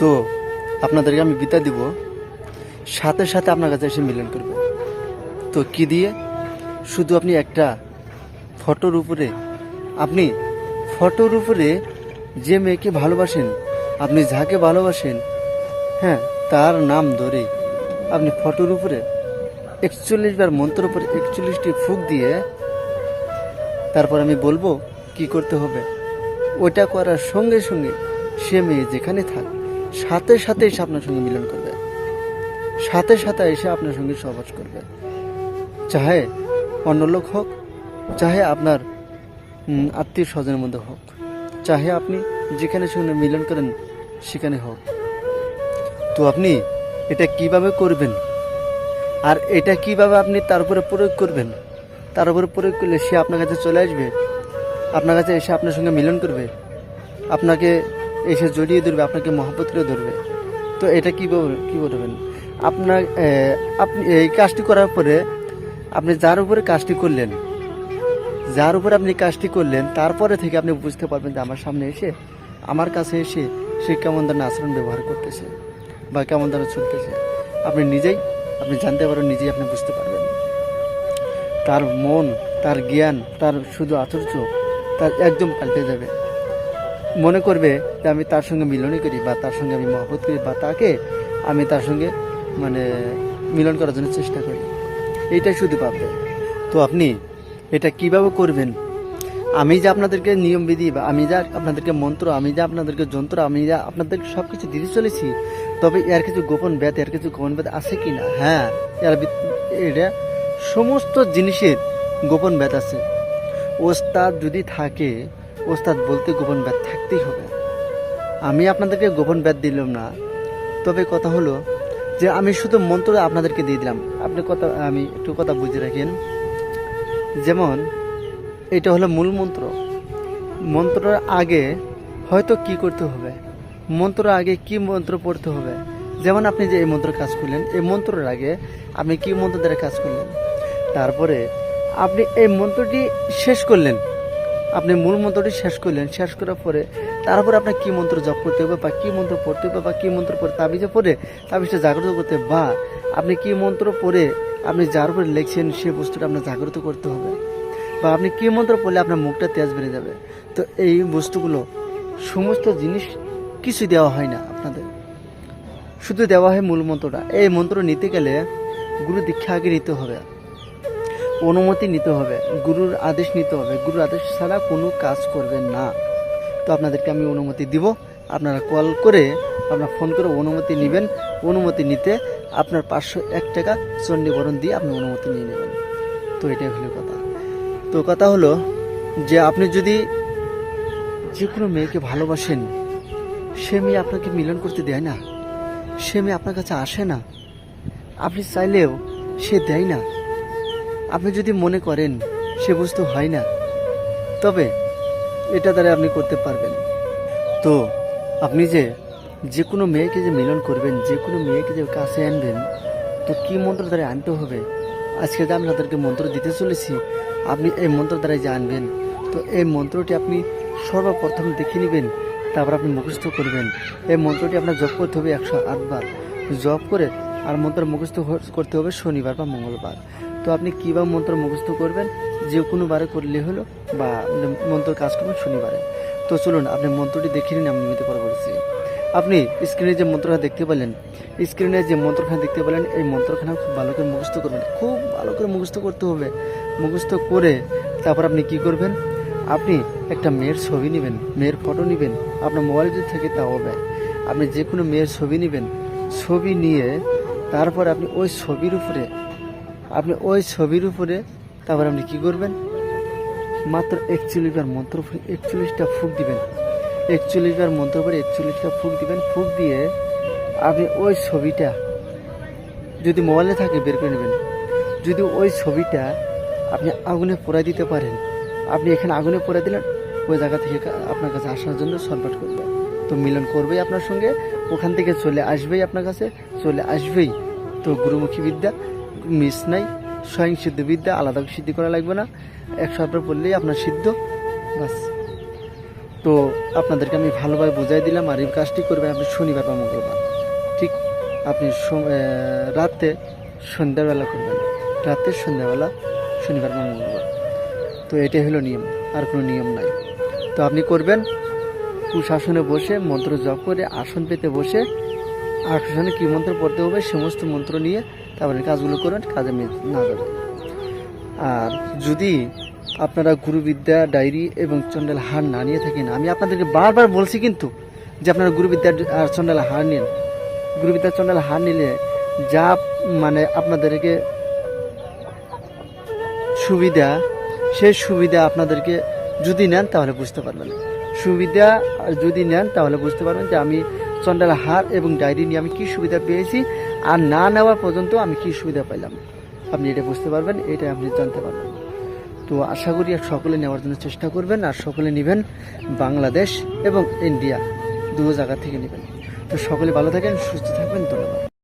তো আপনাদেরকে আমি বিদ্যা দিব। সাথে সাথে আপনার কাছে এসে মিলন করবে। তো কি দিয়ে? শুধু আপনি একটা ফটোর উপরে, আপনি ফটোর উপরে যে মেয়েকে ভালোবাসেন, আপনি যাকে ভালোবাসেন হ্যাঁ তার নাম ধরে আপনি ফটোর উপরে একচল্লিশ বার মন্ত্র উপরে একচল্লিশটি ফুক দিয়ে তারপর আমি বলব কি করতে হবে? ওটা করার সঙ্গে সঙ্গে সে মেয়ে যেখানে থাক সাথে সাথে এসে আপনার সঙ্গে মিলন করবে। সাথে সাথে এসে আপনার সঙ্গে সহবাস করবে। চাহে অন্য লোক হোক, চাহে আপনার আত্মীয় স্বজনের মধ্যে হোক, চাহে আপনি যেখানে সঙ্গে মিলন করেন, সেখানে হোক। তো আপনি এটা কীভাবে করবেন? আর এটা কীভাবে আপনি তার উপরে প্রয়োগ করবেন? তার উপরে প্রয়োগ করলে সে আপনার কাছে চলে আসবে? আপনার কাছে এসে আপনার সঙ্গে মিলন করবে? আপনাকে এসে জড়িয়ে ধরবে, আপনাকে মহব্বত করে ধরবে। তো এটা কীভাবে কী বলবেন? আপনার আপনি, এই কাজটি করার পরে আপনি যার উপরে কাজটি করলেন, যার উপরে আপনি কাজটি করলেন, তারপরে থেকে আপনি বুঝতে পারবেন যে আমার সামনে এসে, আমার কাছে এসে সে কেমন ধরনের আচরণ ব্যবহার করতেছে বা কেমন ধরনের চলতেছে। আপনি নিজেই, আপনি জানতে পারবেন, নিজেই আপনি বুঝতে পারবেন। তার মন, তার জ্ঞান, তার শুধু আচর্য তার একদম পাল্টে যাবে। মনে করবে যে আমি তার সঙ্গে মিলনই করি বা তার সঙ্গে আমি মহব্বত করি বা তাকে আমি তার সঙ্গে মানে মিলন করার জন্য চেষ্টা করি। এইটাই শুধু ভাববে তো আপনি এটা কীভাবে করবেন? আমি যে আপনাদেরকে নিয়মবিধি বা আমি যা আপনাদেরকে মন্ত্র, আমি যা আপনাদেরকে যন্ত্র, আমি যা আপনাদেরকে সব কিছু দিতে চলেছি, তবে এর কিছু গোপন ব্যাধ, এর কিছু গোপন ব্যাধ আছে কি না? হ্যাঁ এর এটা সমস্ত জিনিসের গোপন ব্যাধ আছে। ওস্তাদ যদি থাকে ওস্তাদ বলতে গোপন ব্যাধ থাকতেই হবে। আমি আপনাদেরকে গোপন ব্যাধ দিলাম না। তবে কথা হলো যে আমি শুধু মন্ত্র আপনাদেরকে দিয়ে দিলাম। আপনি কথা, আমি একটু কথা বুঝে রাখেন। যেমন, এটা হলো মূল মন্ত্র। মন্ত্রের আগে হয়তো কি করতে হবে? মন্ত্রের আগে কি মন্ত্র পড়তে হবে? যেমন আপনি যে এই মন্ত্র কাজ করলেন, এই মন্ত্রের আগে আপনি কি মন্ত্র দ্বারা কাজ করলেন? তারপরে আপনি এই মন্ত্রটি শেষ করলেন। আপনি মূল মন্ত্রটি শেষ করলেন, শেষ করার পরে তারপর আপনার কি মন্ত্র জপ করতে হবে বা কি মন্ত্র পড়তে হবে বা কি মন্ত্র পড়ে তাবিজে পড়ে তাবিজটা জাগ্রত করতে বা আপনি কি মন্ত্র পড়ে আপনি যার উপরে লিখছেন সেই বস্তুটা আপনার জাগ্রত করতে হবে, বা আপনি কি মন্ত্র পড়লে আপনার মুখটা তেজ বেড়ে যাবে। তো এই বস্তুগুলো সমস্ত জিনিস কিছু দেওয়া হয় না আপনাদের। শুধু দেওয়া হয় মূল মন্ত্রটা। এই মন্ত্র নিতে গেলে গুরু দীক্ষা আগে নিতে হবে। অনুমতি নিতে হবে, গুরুর আদেশ নিতে হবে। গুরুর আদেশ ছাড়া কোনো কাজ করবেন না। তো আপনাদেরকে আমি অনুমতি দিব। আপনারা কল করে, আপনার ফোন করে অনুমতি নেবেন। অনুমতি নিতে আপনার পাঁচশো এক টাকা চণ্ডীবরণ দিয়ে আপনি অনুমতি নিয়ে নেবেন। তো এটাই হলো কথা। তো কথা হলো যে আপনি যদি যে কোনো মেয়েকে ভালোবাসেন, সে মেয়ে আপনাকে মিলন করতে দেয় না, সে মেয়ে আপনার কাছে আসে না, আপনি চাইলেও সে দেয় না। আপনি যদি মনে করেন সে বস্তু হয় না, তবে এটা দ্বারা আপনি করতে পারবেন। তো আপনি যে যে কোনো মেয়েকে যে মিলন করবেন যে কোনো মেয়েকে যে কাছে আনবেন, তো কি মন্ত্র দ্বারা আনতে হবে? আজকে যে আমি আপনাদেরকে মন্ত্র দিতে চলেছি, আপনি এই মন্ত্র দ্বারাই যে আনবেন। তো এই মন্ত্রটি আপনি সর্বপ্রথম দেখে নেবেন, তারপর আপনি মুখস্থ করবেন। এই মন্ত্রটি আপনার জপ করতে হবে একশো আটবার। জপ করে আর মন্ত্র মুখস্থ করতে হবে শনিবার বা মঙ্গলবার। তো আপনি কীভাবে মন্ত্র মুখস্থ করবেন? যে কোনো বারে করলে হলো বা মন্ত্র কাজ করবেন শনিবারে। তো চলুন, আপনি মন্ত্রটি দেখে নিন, আমি নিতে পারব বলছি আপনি স্ক্রিনে যে মন্ত্রটা দেখতে পেলেন স্ক্রিনে যে মন্ত্রখানা দেখতে পেলেন, এই মন্ত্রখানা খুব ভালো করে মুখস্থ করবেন। খুব ভালো করে মুখস্থ করতে হবে। মুখস্থ করে তারপর আপনি কি করবেন? আপনি একটা মেয়ের ছবি নেবেন, মেয়ের ফটো নেবেন, আপনার মোবাইল যদি থাকে তা হবে। আপনি যে কোনো মেয়ের ছবি নেবেন, ছবি নিয়ে তারপর আপনি ওই ছবির উপরে আপনি ওই ছবির উপরে তারপর আপনি কি করবেন? মাত্র একচল্লিশ বার মন্ত্র একচল্লিশটা ফুক দিবেন। একচল্লিশ বার মন্ত্র করে একচল্লিশটা ফুক দিবেন। ফুক দিয়ে আপনি ওই ছবিটা যদি মোবাইলে থাকে বের করে নেবেন। যদি ওই ছবিটা আপনি আগুনে পোড়াই দিতে পারেন, আপনি এখানে আগুনে পোড়াই দিলেন, ওই জায়গা থেকে আপনার কাছে আসার জন্য সলভট করবে। তো মিলন করবেই আপনার সঙ্গে, ওখান থেকে চলে আসবেই আপনার কাছে, চলে আসবেই। তো গুরুমুখী বিদ্যা মিস নাই, স্বয়ং সিদ্ধ বিদ্যা আলাদা সিদ্ধি করা লাগবে না। এক সপ্তাহ পড়লেই আপনার সিদ্ধ, বাস। তো আপনাদেরকে আমি ভালোভাবে বুঝাই দিলাম আর এই কাজটি করবেন আপনি শনিবার বা মঙ্গলবার। ঠিক আপনি রাতে সন্ধ্যাবেলা করবেন। রাতে সন্ধ্যাবেলা, শনিবার বা মঙ্গলবার। তো এটাই হলো নিয়ম, আর কোনো নিয়ম নাই। তো আপনি করবেন কুশাসনে বসে, মন্ত্র জপ করে আসন পেতে বসে আসনে কী মন্ত্র পড়তে হবে, সমস্ত মন্ত্র নিয়ে তারপরে কাজগুলো করবেন কাজে না যাবে। আর যদি আপনারা গুরুবিদ্যা ডায়েরি এবং চন্ডাল হার না নিয়ে থাকেন, আমি আপনাদেরকে বারবার বলছি কিন্তু যে আপনারা গুরুবিদ্যা আর চন্ডাল হার নিন। গুরুবিদ্যা চন্ডাল হার নিলে যা মানে আপনাদেরকে সুবিধা, সেই সুবিধা আপনাদেরকে যদি নেন তাহলে বুঝতে পারবেন। সুবিধা যদি নেন তাহলে বুঝতে পারবেন যে আমি চন্ডাল হার এবং ডায়েরি নিয়ে আমি কি সুবিধা পেয়েছি আর না নেওয়া পর্যন্ত আমি কি সুবিধা পাইলাম? আপনি এটা বুঝতে পারবেন, এটা আপনি জানতে পারবেন। তো আশা করি আর সকলে নেওয়ার জন্য চেষ্টা করবেন আর সকলে নেবেন বাংলাদেশ এবং ইন্ডিয়া দু জায়গা থেকে নেবেন। তো সকলে ভালো থাকেন, সুস্থ থাকবেন, ধন্যবাদ।